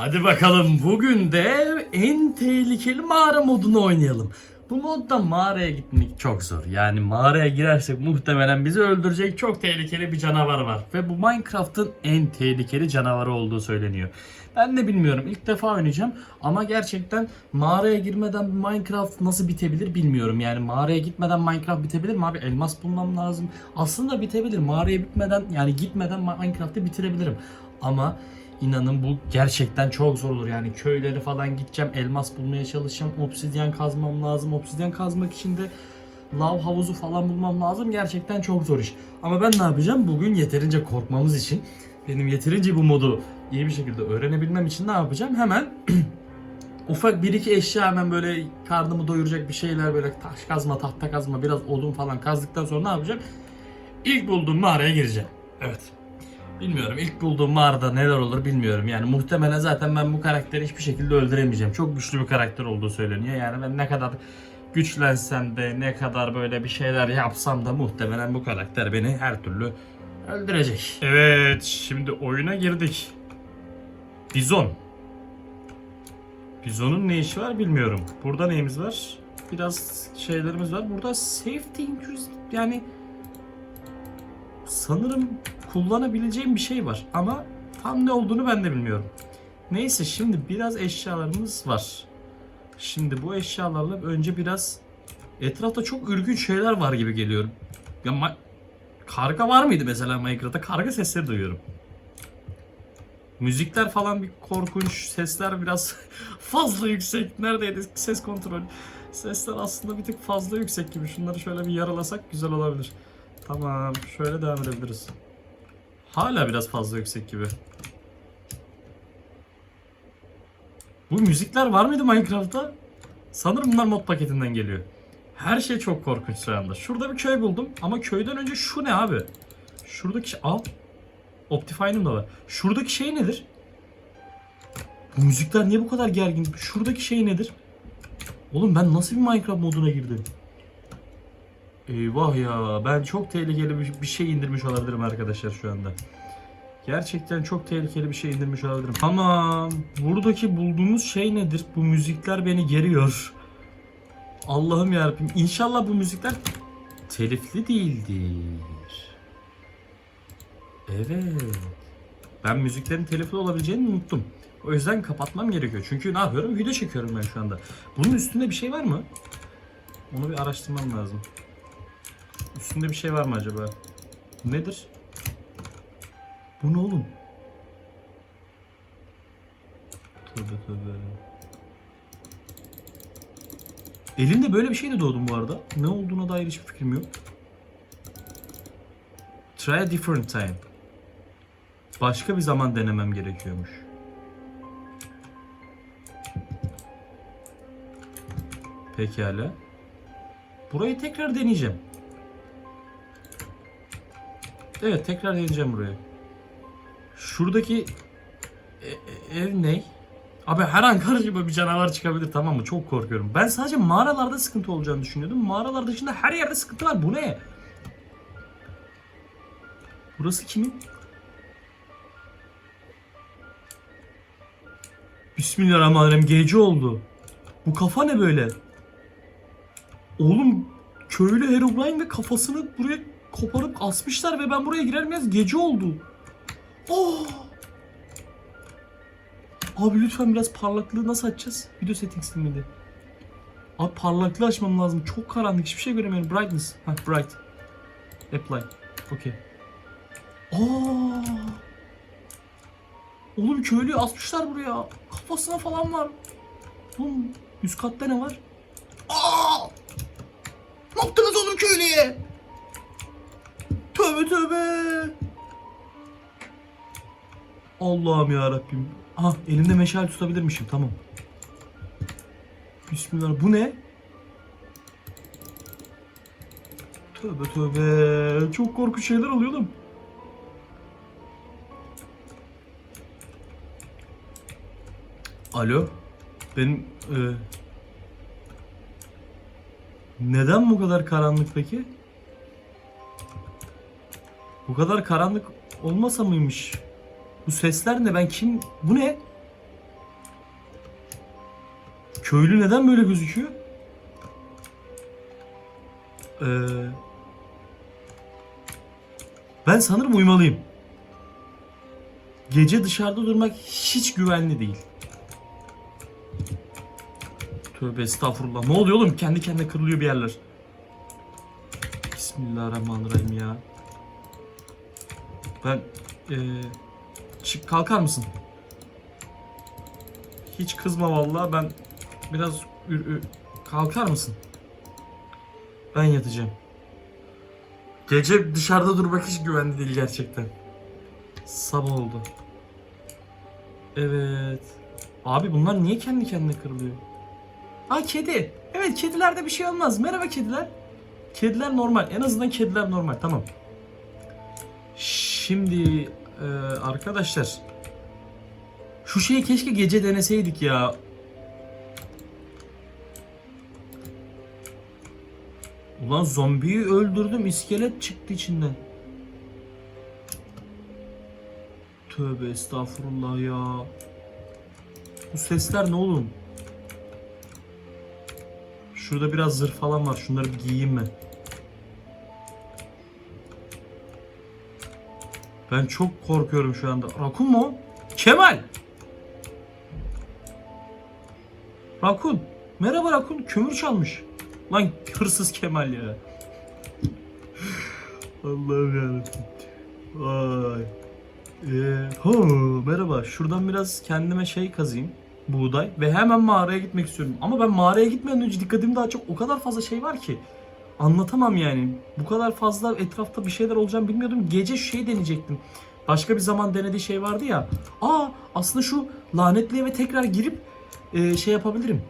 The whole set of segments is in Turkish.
Hadi bakalım bugün de en tehlikeli mağara modunu oynayalım. Bu modda mağaraya gitmek çok zor. Yani mağaraya girersek muhtemelen bizi öldürecek çok tehlikeli bir canavar var. Ve bu Minecraft'ın en tehlikeli canavarı olduğu söyleniyor. Ben de bilmiyorum. İlk defa oynayacağım. Ama gerçekten mağaraya girmeden Minecraft nasıl bitebilir bilmiyorum. Yani mağaraya gitmeden Minecraft bitebilir mi abi? Elmas bulmam lazım. Aslında bitebilir. Mağaraya bitmeden yani gitmeden Minecraft'ı bitirebilirim. Ama İnanın bu gerçekten çok zor olur. Yani köyleri falan gideceğim, elmas bulmaya çalışacağım, obsidyen kazmam lazım. Obsidyen kazmak için de lav havuzu falan bulmam lazım. Gerçekten çok zor iş. Ama ben ne yapacağım? Bugün yeterince korkmamız için, benim yeterince bu modu iyi bir şekilde öğrenebilmem için ne yapacağım? Hemen ufak bir iki eşya hemen böyle karnımı doyuracak bir şeyler böyle taş kazma, tahta kazma, biraz odun falan kazdıktan sonra ne yapacağım? İlk bulduğum mağaraya gireceğim. Evet. Bilmiyorum ilk bulduğum mağarada neler olur bilmiyorum. Yani muhtemelen zaten ben bu karakteri hiçbir şekilde öldüremeyeceğim. Çok güçlü bir karakter olduğu söyleniyor. Yani ben ne kadar güçlensem de ne kadar böyle bir şeyler yapsam da muhtemelen bu karakter beni her türlü öldürecek. Evet şimdi oyuna girdik. Bizon. Bizon'un ne işi var bilmiyorum. Burada neyimiz var? Biraz şeylerimiz var. Burada safety increase yani sanırım kullanabileceğim bir şey var ama tam ne olduğunu ben de bilmiyorum. Neyse şimdi biraz eşyalarımız var. Şimdi bu eşyalarla önce biraz etrafta çok ürkünç şeyler var gibi geliyor. Ya karga var mıydı mesela Minecraft'ta? Karga sesleri duyuyorum. Müzikler falan bir korkunç, sesler biraz fazla yüksek. Neredeydi ses kontrolü? Sesler aslında bir tık fazla yüksek gibi. Şunları şöyle bir yaralasak güzel olabilir. Tamam, şöyle devam edebiliriz. Hala biraz fazla yüksek gibi. Bu müzikler var mıydı Minecraft'ta? Sanırım bunlar mod paketinden geliyor. Her şey çok korkunç şu. Şurada bir köy buldum ama köyden önce şu ne abi? Şuradaki şey... Aa! Optifine'ım da var. Şuradaki şey nedir? Bu müzikler niye bu kadar gergin? Şuradaki şey nedir? Oğlum ben nasıl bir Minecraft moduna girdim? Eyvah ya ben çok tehlikeli bir- şey indirmiş olabilirim arkadaşlar şu anda. Gerçekten çok tehlikeli bir şey indirmiş olabilirim. Ama buradaki bulduğumuz şey nedir? Bu müzikler beni geriyor. Allah'ım yarabbim. İnşallah bu müzikler telifli değildir. Evet. Ben müziklerin telifli olabileceğini unuttum. O yüzden kapatmam gerekiyor. Çünkü ne yapıyorum? Video çekiyorum ben şu anda. Bunun üstünde bir şey var mı? Onu bir araştırmam lazım. Üstünde bir şey var mı acaba? Nedir? Bu ne oğlum? Tövbe tövbe. Elimde böyle bir şeyle doğdum bu arada. Ne olduğuna dair hiçbir fikrim yok. Try a different time. Başka bir zaman denemem gerekiyormuş. Pekala. Burayı tekrar deneyeceğim. Evet tekrar deneyeceğim burayı. Şuradaki e- e- ev ne? Abi her an karşıma bir canavar çıkabilir tamam mı? Çok korkuyorum. Ben sadece mağaralarda sıkıntı olacağını düşünüyordum. Mağaralar dışında her yerde sıkıntı var. Bu ne? Burası kimin? Bismillahirrahmanirrahim. Gece oldu. Bu kafa ne böyle? Oğlum köylü Herobrine ve kafasını buraya koparıp asmışlar ve ben buraya girer girmez gece oldu. Oh! Abi lütfen biraz parlaklığı nasıl açacağız? Video settings miydi? Abi parlaklığı açmam lazım. Çok karanlık. Hiçbir şey göremiyorum. Brightness. Ha bright. Apply. Okey. Aa! Oğlum köylüyü asmışlar buraya. Kafasına falan var. Oğlum üst katta ne var? Aa! Ne yaptınız oğlum köylüye? Tövbe tövbe. Allah'ım ya Rabbim. Aha elimde meşale tutabilirmişim tamam. Bismillah bu ne? Tövbe tövbe. Çok korkunç şeyler oluyor oğlum. Alo. Benim e, neden bu kadar karanlık peki? Bu kadar karanlık olmasa mıymış? Bu sesler ne? Ben kim? Bu ne? Köylü neden böyle gözüküyor? Ee, ben sanırım uyumalıyım. Gece dışarıda durmak hiç güvenli değil. Tövbe estağfurullah. Ne oluyor oğlum? Kendi kendine kırılıyor bir yerler. Bismillahirrahmanirrahim ya. Ben eee çık kalkar mısın? Hiç kızma vallahi ben biraz kalkar mısın? Ben yatacağım. Gece dışarıda durmak hiç güvenli değil gerçekten. Sabah oldu. Evet. Abi bunlar niye kendi kendine kırılıyor? Aa kedi. Evet kedilerde bir şey olmaz. Merhaba kediler. Kediler normal. En azından kediler normal. Tamam. Şimdi e, arkadaşlar şu şeyi keşke gece deneseydik ya. Ulan zombiyi öldürdüm. iskelet çıktı içinden. Tövbe estağfurullah ya. Bu sesler ne oğlum? Şurada biraz zırh falan var. Şunları bir giyeyim ben. Ben çok korkuyorum şu anda. Rakun mu? Kemal! Rakun. Merhaba Rakun. Kömür çalmış. Lan hırsız Kemal ya. Allah'ım yarabbim. Vay. Ee, ho, merhaba. Şuradan biraz kendime şey kazayım. Buğday. Ve hemen mağaraya gitmek istiyorum. Ama ben mağaraya gitmeden önce dikkatim daha çok o kadar fazla şey var ki. Anlatamam yani. Bu kadar fazla etrafta bir şeyler olacağını bilmiyordum. Gece şey deneyecektim. Başka bir zaman denediği şey vardı ya. Aa aslında şu lanetli eve tekrar girip e, şey yapabilirim.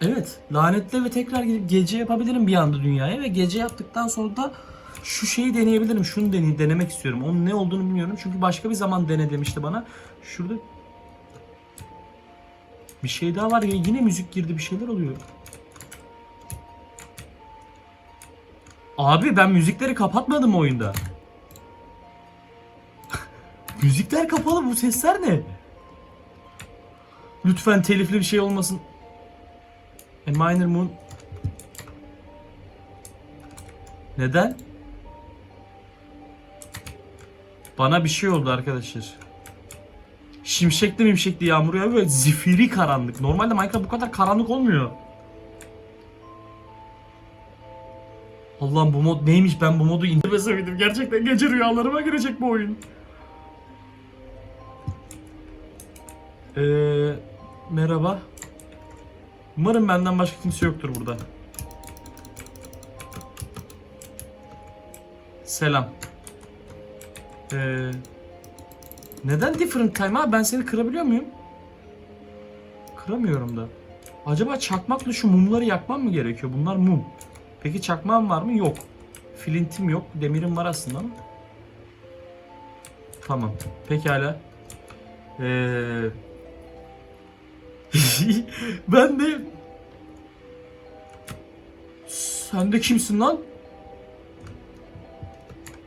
Evet, lanetli eve tekrar gidip gece yapabilirim bir anda dünyaya ve gece yaptıktan sonra da şu şeyi deneyebilirim. Şunu deney denemek istiyorum. Onun ne olduğunu bilmiyorum. Çünkü başka bir zaman dene demişti bana. Şurada bir şey daha var ya yine müzik girdi bir şeyler oluyor. Abi ben müzikleri kapatmadım oyunda. Müzikler kapalı bu sesler ne? Lütfen telifli bir şey olmasın. A Minor Moon. Neden? Bana bir şey oldu arkadaşlar. Şimşekli mimşekli yağmur yağıyor ve zifiri karanlık. Normalde Minecraft bu kadar karanlık olmuyor. Allah'ım bu mod neymiş ben bu modu indirmeseydim. Gerçekten gece rüyalarıma girecek bu oyun. Ee, merhaba. Umarım benden başka kimse yoktur burada. Selam. Ee, neden different time abi? Ben seni kırabiliyor muyum? Kıramıyorum da. Acaba çakmakla şu mumları yakmam mı gerekiyor? Bunlar mum. Peki çakmağım var mı? Yok. Flintim yok. Demirim var aslında ama. Tamam. Pekala. Ee, ben de sen de kimsin lan?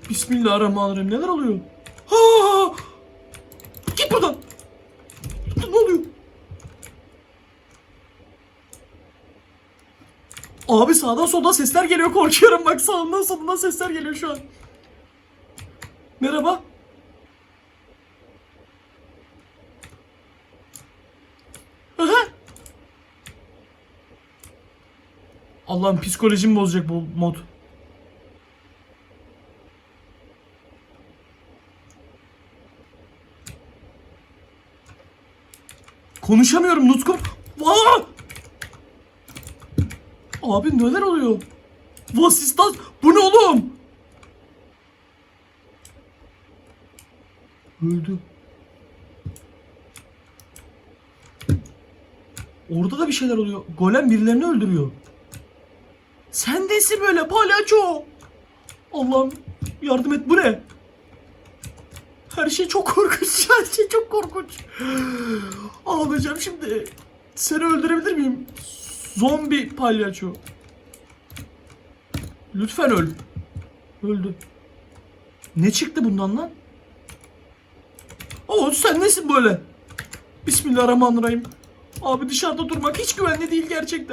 Bismillahirrahmanirrahim. Neler oluyor? Ha! Git buradan. Ne oluyor? Abi sağdan soldan sesler geliyor korkuyorum bak sağından solundan sesler geliyor şu an. Merhaba. Aha. Allah'ım psikolojimi bozacak bu mod. Konuşamıyorum Nutkum. Aa! Abi neler oluyor? Vasistan bu ne oğlum? Öldü. Orada da bir şeyler oluyor. Golem birilerini öldürüyor. Sen desin böyle palyaço. Allah'ım yardım et bu ne? Her şey çok korkunç. Her şey çok korkunç. Ağlayacağım şimdi. Seni öldürebilir miyim? Zombi palyaço. Lütfen öl. Öldü. Ne çıktı bundan lan? Oo sen nesin böyle? Bismillahirrahmanirrahim. Abi dışarıda durmak hiç güvenli değil gerçekten.